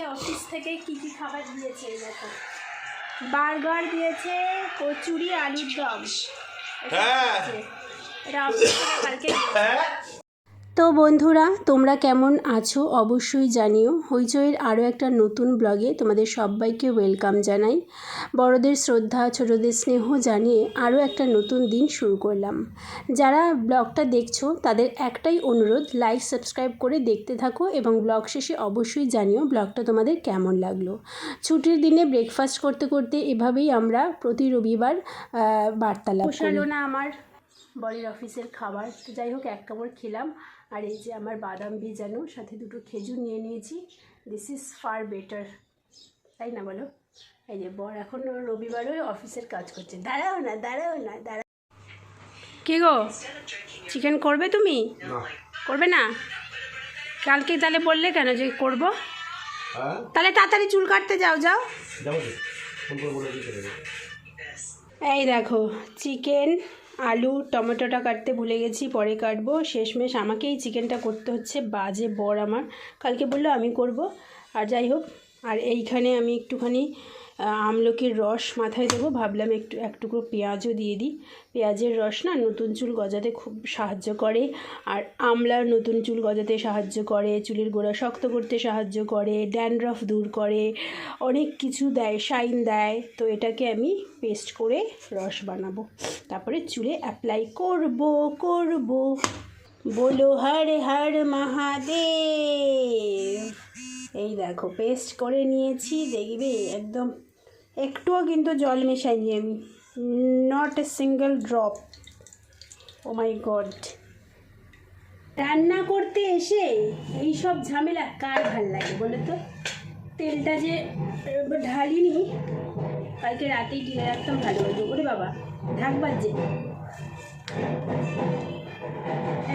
কালকে অফিস থেকে কি কি খাবার দিয়েছে দেখো? বার্গার দিয়েছে কচুরি আলুর দম। হ্যাঁ। কালকে হ্যাঁ? তো বন্ধুরা, তোমরা কেমন আছো অবশ্যই জানিও। হইচইয়ের আরও একটা নতুন ব্লগে তোমাদের সবাইকে ওয়েলকাম জানাই। বড়দের শ্রদ্ধা, ছোটদের স্নেহ জানিয়ে আরও একটা নতুন দিন শুরু করলাম। যারা ব্লগটা দেখছ, তাদের একটাই অনুরোধ লাইক সাবস্ক্রাইব করে দেখতে থাকো এবং ব্লগ শেষে অবশ্যই জানিও ব্লগটা তোমাদের কেমন লাগল। ছুটির দিনে ব্রেকফাস্ট করতে করতে এভাবেই আমরা প্রতি রবিবার বার্তালাপ না আমার বরের অফিসের খাবার। তো যাই হোক এক কামড় খেলাম। আর এই যে আমার বাদাম ভিজানো সাথে দুটো খেজুর নিয়ে নিয়েছি। দিস ইজ ফার বেটার তাই না বলো? এই যে বর এখন রবিবারও অফিসের কাজ করছে। দাঁড়াও না দাঁড়াও না দাঁড়াও কে গো? চিকেন করবে তুমি? করবে না? কালকে তাহলে বললে কেন যে করব? হ্যাঁ? তাহলে তাড়াতাড়ি চুল কাটতে যাও যাও। এই দেখো চিকেন আলু, টমেটোটা কাটতে ভুলে গেছি, পরে কাটবো। শেষমেশ আমাকে এই চিকেনটা করতে হচ্ছে, বাজে বর আমার। কালকে বলল আমি করব। আর যাই হোক, আর এইখানে আমি একটুখানি আমলকির রস মাথায় দেবো। ভাবলাম একটু, এক টুকরো পেঁয়াজও দিয়ে দিই। পেঁয়াজের রস না নতুন চুল গজাতে খুব সাহায্য করে। আর আমলার নতুন চুল গজাতে সাহায্য করে, চুলের গোড়া শক্ত করতে সাহায্য করে, ড্যান্ড্রফ দূর করে, অনেক কিছু দেয়, শাইন দেয়। তো এটাকে আমি পেস্ট করে রস বানাবো। তারপরে চুলে অ্যাপ্লাই করব করব। বলো, হর হর মহাদেব। এই দেখো, পেস্ট করে নিয়েছি, দেখবে একদম একটুও কিন্তু জল মেশাইনি আমি। Not a single drop oh my god রান্না করতে এসে এই সব ঝামেলা কার ভালো লাগে বলো তো? তেলটা যে ঢালিনি, কালকে রাতেই ঢেলে রাখতাম ভালো হতো ওরে বাবা ঢাকবার যে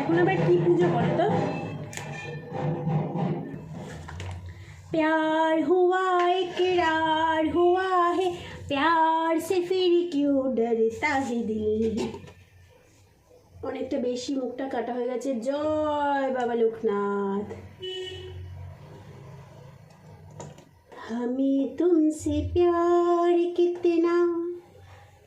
এখন আবার কি পুজো করো তো? प्यार हुआ इकरार हुआ है प्यार से फिर क्यों डरता है दिल অনেকটা বেশি মুখটা কাটা হয়ে গেছে জয় বাবা লোকনাথ हमें तुमसे प्यार कितना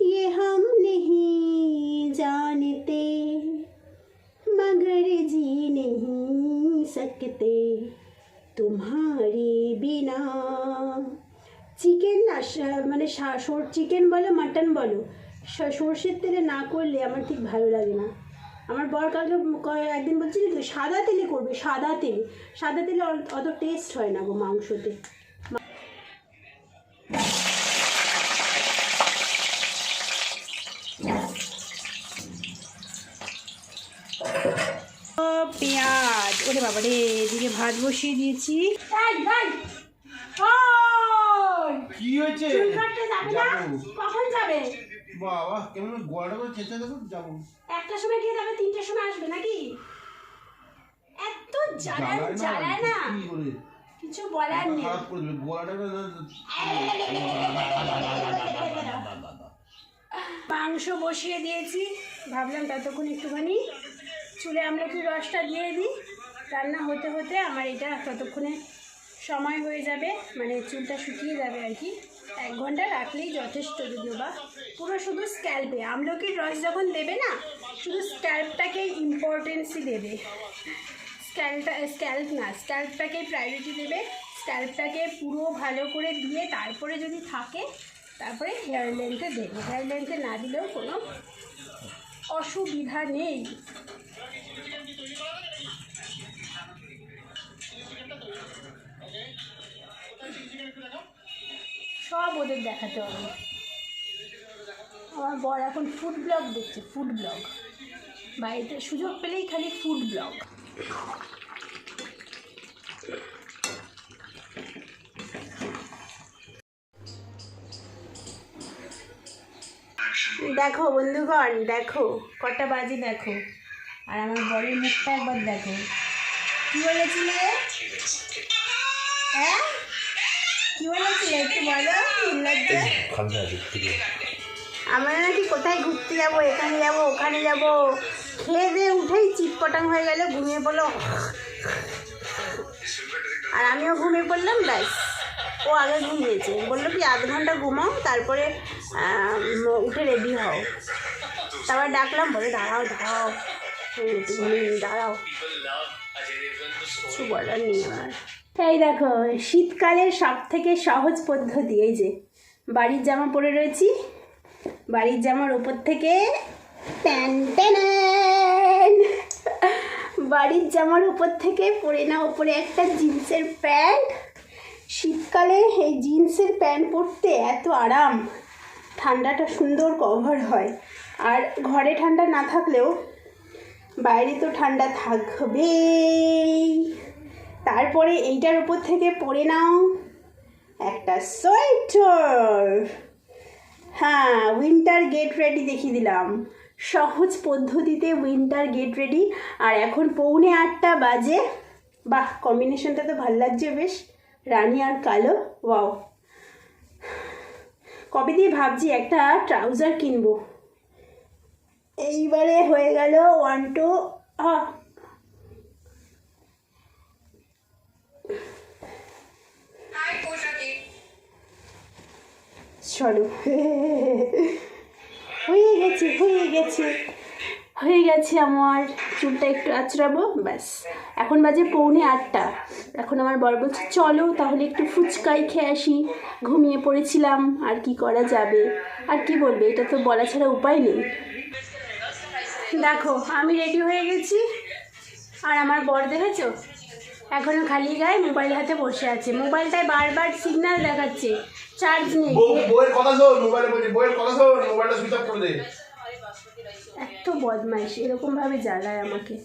ये हम नहीं जानते मगर जी नहीं सकते তোমারে বিনা। চিকেন না মানে চিকেন বলো, মাটন বলো সর্ষের তেলে না করলে আমার ঠিক ভালো লাগে না। আমার বর কালকে একদিন বলছিল সাদা তেলে করবে, সাদা তেলে। সাদা তেলে অত টেস্ট হয় না গো মাংসতে। পেঁয়াজ ওরে বাবা রে এদিকে ভাত বসিয়ে দিয়েছি। এই, এই, ওই, কি হয়েছে? চুল কাটতে যাবে না? কখন যাবে? বাবা কেমন গোয়াটা করে চেঁচা দেখো যাব। একটার সময় গিয়ে যাবে তিনটার সময় আসবে নাকি? এত জ্বালায় জ্বালায় না কিছু বলার নেই। খারাপ করে দেবে গোয়াটা মাংস বসিয়ে দিয়েছি। ভাবলাম ততক্ষণ একটুখানি চুলে আমরা কি রসটা দিয়ে দিই। রান্না হতে হতে আমার এটা ততক্ষণে সময় হয়ে যাবে মানে চুলটা শুকিয়ে যাবে আর কি। এক ঘণ্টা রাখলেই যথেষ্ট যদিও বা। পুরো শুধু স্ক্যাল্পে আমলকির রস যখন দেবে না, শুধু স্ক্যাল্পটাকেই ইম্পর্টেন্সই দেবে। স্ক্যাল্পটা স্ক্যাল্প না স্ক্যাল্পটাকেই প্রায়োরিটি দেবে। স্ক্যাল্পটাকে পুরো ভালো করে দিয়ে তারপরে যদি থাকে, তারপরে হেয়ার লেন্থে দেবে। হেয়ার লেন্থে না দিলেও কোনো অসুবিধা নেই। সব ওদের দেখাতে হবে। আমার বর এখন ফুড ব্লগ দেখছে ফুড ব্লগ বাড়িতে সুযোগ পেলেই খালি ফুড ব্লগ দেখো বন্ধুগণ দেখো কটা বাজে দেখো। আর আমার বরের মুখটা একবার দেখো। কি বলেছিলে? হ্যাঁ? কি বলেছিলে একটু বলো আমরা নাকি কোথায় ঘুরতে যাব এখানে যাব ওখানে যাব? খেয়ে দিয়ে উঠেই চিটপটাং হয়ে গেল ঘুমিয়ে পড়ল। আর আমিও ঘুমিয়ে পড়লাম ব্যাস। ও আগে ঘুমিয়েছে। বলল কি আধ ঘণ্টা ঘুমাও তারপরে উঠে রেডি হও। তারপর ডাকলাম বলে দাঁড়াও দাঁড়াও দাঁড়াও। কিছু বলার নেই আমার। এই দেখো, শীতকালের সব থেকে সহজ পদ্ধতি, এই যে বাড়ির জামা পরে রয়েছি, বাড়ির জামার উপর থেকে বাড়ির জামার উপর থেকে পরে না ওপরে একটা জিন্সের প্যান্ট। শীতকালে এই জিন্সের প্যান্ট পরতে এত আরাম, ঠান্ডাটা সুন্দর কভার হয়। আর ঘরে ঠান্ডা না থাকলেও বাইরে তো ঠান্ডা থাকবেই। তারপরে এইটার উপর থেকে পরে নাও। একটা সোয়েটার। হ্যাঁ উইন্টার গেট রেডি দেখিয়ে দিলাম। সহজ পদ্ধতিতে উইন্টার গেট রেডি আর এখন পৌনে আটটা বাজে। বাহ কম্বিনেশনটা তো ভালো লাগছে বেশ। রানী আর কালো ওয়াও কবে দিয়ে ভাবছি একটা ট্রাউজার কিনবো? এইবারে হয়ে গেল ওয়ান টু চলো। হয়ে গেছে হয়ে গেছে। হয়ে গেছে আমার। চুলটা একটু আঁচড়াবো, ব্যাস। এখন বাজে পৌনে আটটা। এখন আমার বর বলছে, চলো তাহলে একটু ফুচকাই খেয়ে আসি। ঘুমিয়ে পড়েছিলাম, আর কি করা যাবে? আর কি বলবে? এটা তো বলা ছাড়া উপায় নেই। দেখো, আমি রেডি হয়ে গেছি। আর আমার বর দেখেছ? এখনও খালি গায়ে মোবাইল হাতে বসে আছে। মোবাইলটায় বারবার সিগন্যাল দেখাচ্ছে। চার্জ নেই। বউ বউয়ের কথা শোন মোবাইলে বলছি বউয়ের কথা শোন মোবাইলটা সুইচ অফ করে দে। এত বদমাইশ এরকমভাবে জ্বালায় আমাকে।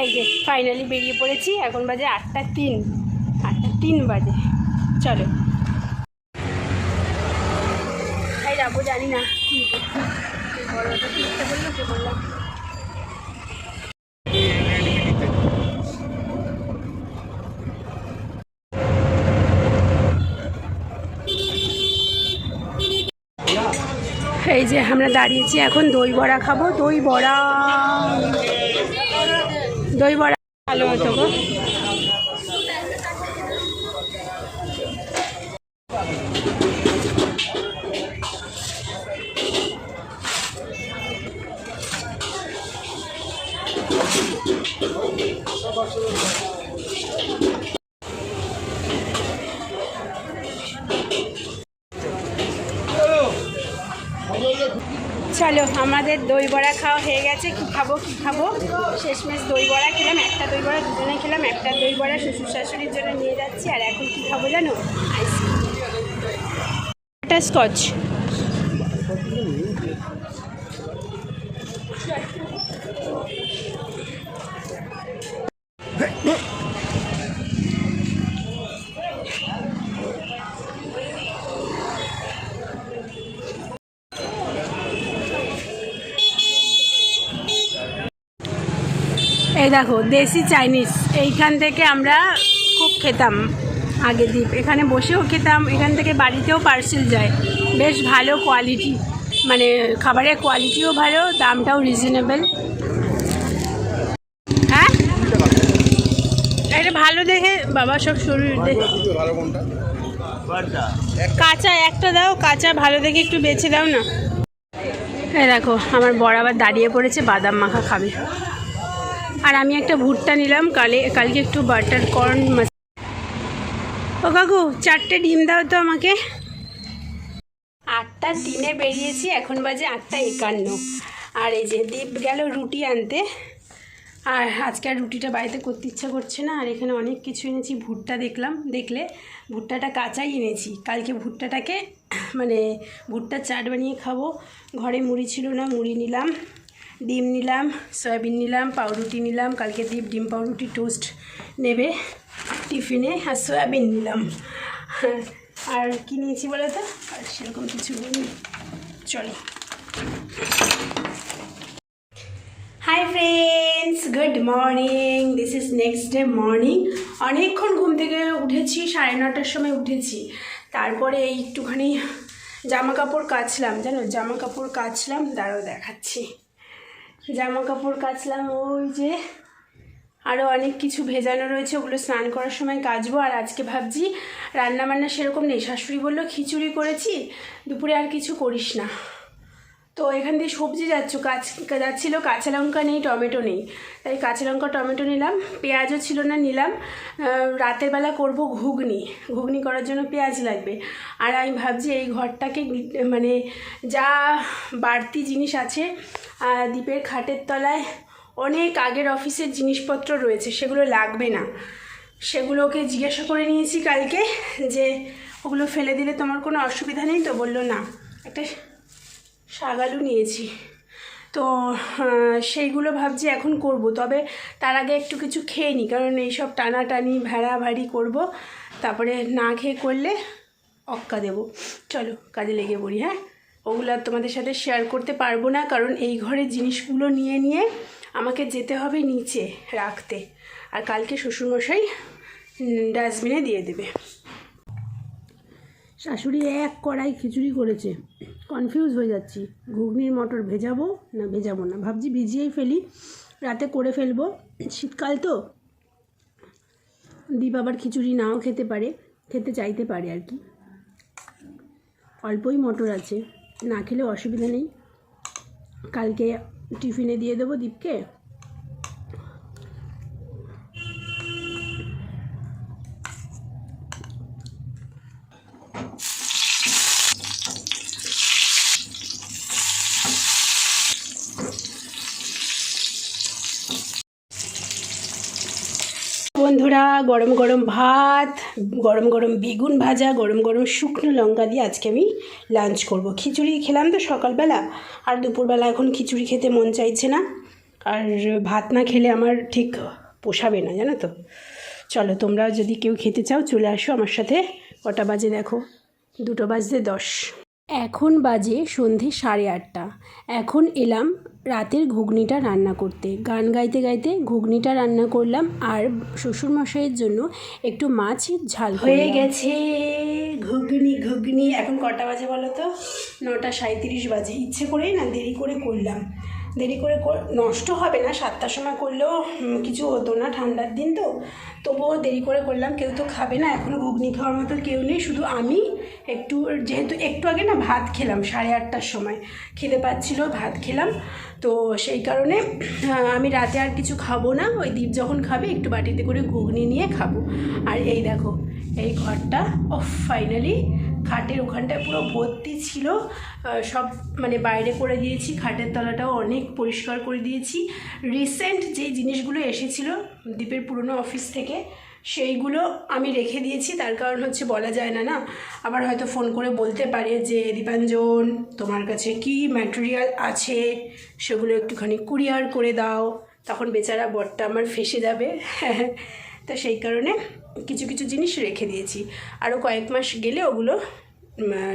এই যে ফাইনালি বেরিয়ে পড়েছি এখন বাজে আটটা তিন। আটটা তিন বাজে। চলো। তাই যাব জানি না। বড় ওটা কি ইচ্ছা করল তো বললাম এই যে আমরা দাঁড়িয়েছি এখন দই বড়া খাব। দই বড়া। দই বড়া ভালো মতো গো। আমাদের দই বড়া খাওয়া হয়ে গেছে। কী খাব কী খাব? শেষমেশ দই বড়া খেলাম, একটা দই বড়া দুজনে খেলাম, একটা দই বড়া শ্বশুর শাশুড়ির জন্য নিয়ে যাচ্ছি। আর এখন কী খাব জানো? আইসক্রিম একটা স্কচ দেখো দেশি চাইনিজ। এইখান থেকে আমরা খুব খেতাম আগে দ্বীপ। এখানে বসেও খেতাম এখান থেকে বাড়িতেও পার্সেল যায়। বেশ ভালো কোয়ালিটি মানে খাবারের কোয়ালিটিও ভালো দামটাও রিজনেবল হ্যাঁ? এটা ভালো দেখে বাবা সব শরীর দেখে। কাঁচা একটা দাও কাঁচা ভালো দেখে একটু বেছে দাও না। এই দেখো আমার বড় আবার দাঁড়িয়ে পড়েছে বাদাম মাখা খাবে। আর আমি একটা ভুট্টা নিলাম, কালে কালকে একটু বাটার কর্ন ও কাকু, চারটে ডিম দাও তো আমাকে। আটটা তিনে বেরিয়েছি, এখন বাজে আটটা একান্ন। আর এই যে দীপ গেল রুটি আনতে। আর আজকে আর রুটিটা বাড়িতে করতে ইচ্ছা করছে না, আর এখানে অনেক কিছু এনেছি, ভুট্টা দেখলাম, দেখলে ভুট্টাটা কাঁচাই এনেছি। কালকে ভুট্টাটাকে মানে ভুট্টার চাট বানিয়ে খাব। ঘরে মুড়ি ছিল না, মুড়ি নিলাম। ডিম নিলাম, সয়াবিন নিলাম, পাউরুটি নিলাম, কালকে দ্বীপ ডিম পাউরুটি টোস্ট নেবে টিফিনে আর সয়াবিন নিলাম। আর কী নিয়েছি বলো তো আর সেরকম কিছু চলো। Hi friends good morning this is next day morning অনেকক্ষণ ঘুম থেকে উঠেছি, সাড়ে নটার সময় উঠেছি। তারপরে এই একটুখানি জামা কাপড় কাচলাম। জানো জামা কাপড় কাচলাম, দাঁড়াও দেখাচ্ছি। জামা কাপড় কাচলাম, ওই যে আরও অনেক কিছু ভেজানো রয়েছে, ওগুলো স্নান করার সময় কাচবো। আর আজকে ভাবছি রান্না বান্না সেরকম নেই। শাশুড়ি বলল, খিচুড়ি করেছি, দুপুরে আর কিছু করিস না। তো এখান দিয়ে সবজি যাচ্ছ কাচ যাচ্ছিল কাঁচা লঙ্কা নেই, টমেটো নেই। তাই কাঁচা লঙ্কা, টমেটো নিলাম, পেঁয়াজও ছিল না, নিলাম। রাতের বেলা করব ঘুগনি। ঘুগনি করার জন্য পেঁয়াজ লাগবে। আর আমি ভাবছি এই ঘরটাকে মানে যা বাড়তি জিনিস আছে দ্বীপের খাটের তলায় অনেক আগের অফিসের জিনিসপত্র রয়েছে, সেগুলো লাগবে না। সেগুলোকে জিজ্ঞাসা করে নিয়েছি কালকে যে ওগুলো ফেলে দিলে তোমার কোনো অসুবিধা নেই তো? বলল, না। একটা শাক আলু নিয়েছি। তো সেইগুলো ভাবছি এখন করব। তবে তার আগে একটু কিছু খেয়ে নিই কারণ এইসব টানাটানি ভেড়া ভাড়ি করব। তারপরে না খেয়ে করলে অক্কা দেবো। চলো, কাজে লেগে পড়ি হ্যাঁ? ওগুলো আর তোমাদের সাথে শেয়ার করতে পারব না, কারণ এই ঘরের জিনিসগুলো নিয়ে নিয়ে আমাকে যেতে হবে নিচে রাখতে। আর কালকে শ্বশুরমশাই ডাস্টবিনে দিয়ে দেবে। শাশুড়ি এক কড়াই খিচুড়ি করেছে। কনফিউজ হয়ে যাচ্ছি। ঘুগনির মটর ভেজাবো না ভেজাবো না? ভাবছি ভিজিয়েই ফেলি, রাতে করে ফেলব। শীতকাল তো। দীপ আবার খিচুড়ি নাও খেতে পারে, খেতে চাইতে পারে আর কি। অল্পই মটর আছে, না খেলে অসুবিধা নেই। কালকে টিফিনে দিয়ে দেবো দীপকে। বন্ধুরা, গরম গরম ভাত, গরম গরম বেগুন ভাজা, গরম গরম শুকনো লঙ্কা দিয়ে আজকে আমি লাঞ্চ করব। খিচুড়ি খেলাম তো সকালবেলা, আর দুপুরবেলা এখন খিচুড়ি খেতে মন চাইছে না। আর ভাত না খেলে আমার ঠিক পোষাবে না, জানো তো। চলো তোমরা যদি কেউ খেতে চাও, চলে আসো আমার সাথে। কটা বাজে দেখো? দুটো বাজতে দশ। এখন বাজে সন্ধে সাড়ে আটটা। এখন এলাম রাতের ঘুগনিটা রান্না করতে। গান গাইতে গাইতে ঘুগনিটা রান্না করলাম আর শ্বশুরমশাইয়ের জন্য একটু মাছের ঝাল হয়ে গেছে ঘুগনি ঘুগনি। এখন কটা বাজে বলো তো? নটা সাঁত্রিশ বাজে। ইচ্ছে করেই না দেরি করে করলাম। দেরি করে নষ্ট হবে না, সাতটার সময় করলেও কিছু হতো না ঠান্ডার দিন তো। তবুও দেরি করে করলাম, কেউ তো খাবে না, এখন ঘুগনি খাওয়ার মতো কেউ নেই, শুধু আমি একটু, যেহেতু একটু আগে না ভাত খেলাম, সাড়ে আটটার সময়। খেতে পাচ্ছিল, ভাত খেলাম। তো সেই কারণে আমি রাতে আর কিছু খাব না, ওই দ্বীপ যখন খাবে, একটু বাটিতে করে ঘুগনি নিয়ে খাব। আর এই দেখো, এই ঘরটা ও ফাইনালি খাটের ওখানটায় পুরো ভর্তি ছিল। সব মানে বাইরে করে দিয়েছি, খাটের তলাটাও অনেক পরিষ্কার করে দিয়েছি। রিসেন্ট যে জিনিসগুলো এসেছিল দ্বীপের পুরনো অফিস থেকে, সেইগুলো আমি রেখে দিয়েছি। তার কারণ হচ্ছে বলা যায় না না? আবার হয়তো ফোন করে বলতে পারে যে, দীপাঞ্জন, তোমার কাছে কি ম্যাটেরিয়াল আছে? সেগুলো একটুখানি কুরিয়ার করে দাও। তখন বেচারা বরটা আমার ফেসে যাবে। তো সেই কারণে কিছু কিছু জিনিস রেখে দিয়েছি। আরও কয়েক মাস গেলে ওগুলো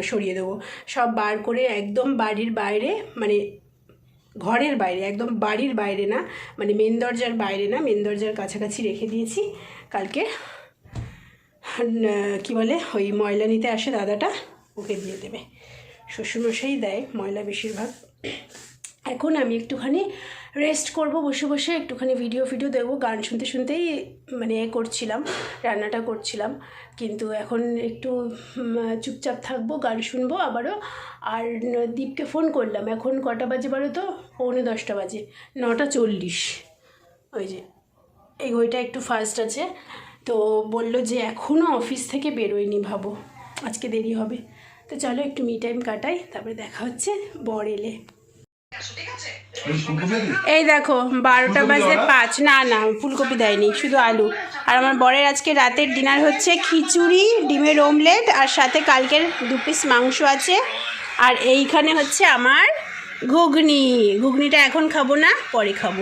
সরিয়ে দেবো। সব বার করে একদম বাড়ির বাইরে মানে ঘরের বাইরে, একদম বাড়ির বাইরে না মানে মেন দরজার বাইরে না মেন দরজার কাছাকাছি রেখে দিয়েছি। কালকে কি বলে, ওই ময়লা নিতে আসে দাদাটা, ওকে দিয়ে দেবে। শ্বশুরমশাই দেয় ময়লা বেশিরভাগ। এখন আমি একটুখানি রেস্ট করব, বসে বসে একটুখানি ভিডিও ফিডিও দেবো, গান শুনতে শুনতেই মানে এ করছিলাম, রান্নাটা করছিলাম। কিন্তু এখন একটু চুপচাপ থাকব, গান শুনব আবারও। আর দীপকে ফোন করলাম, এখন কটা বাজে বলো তো? পৌনে দশটা বাজে, নটা চল্লিশ। ওই যে, এই ঘড়িটা একটু ফাস্ট আছে। তো বলল যে এখনও অফিস থেকে বেরোয়নি ভাবো, আজকে দেরি হবে। তো চলো একটু মি টাইম কাটাই, তারপরে দেখা হচ্ছে, বর এলে। এই দেখো বারোটা বাজে পাঁচ। না না ফুলকপি দেয়নি শুধু আলু। আর আমার বরের আজকে রাতের ডিনার হচ্ছে খিচুড়ি ডিমের অমলেট আর সাথে কালকের দু পিস মাংস আছে। আর এইখানে হচ্ছে আমার ঘুগনি। ঘুগনিটা এখন খাব না পরে খাব।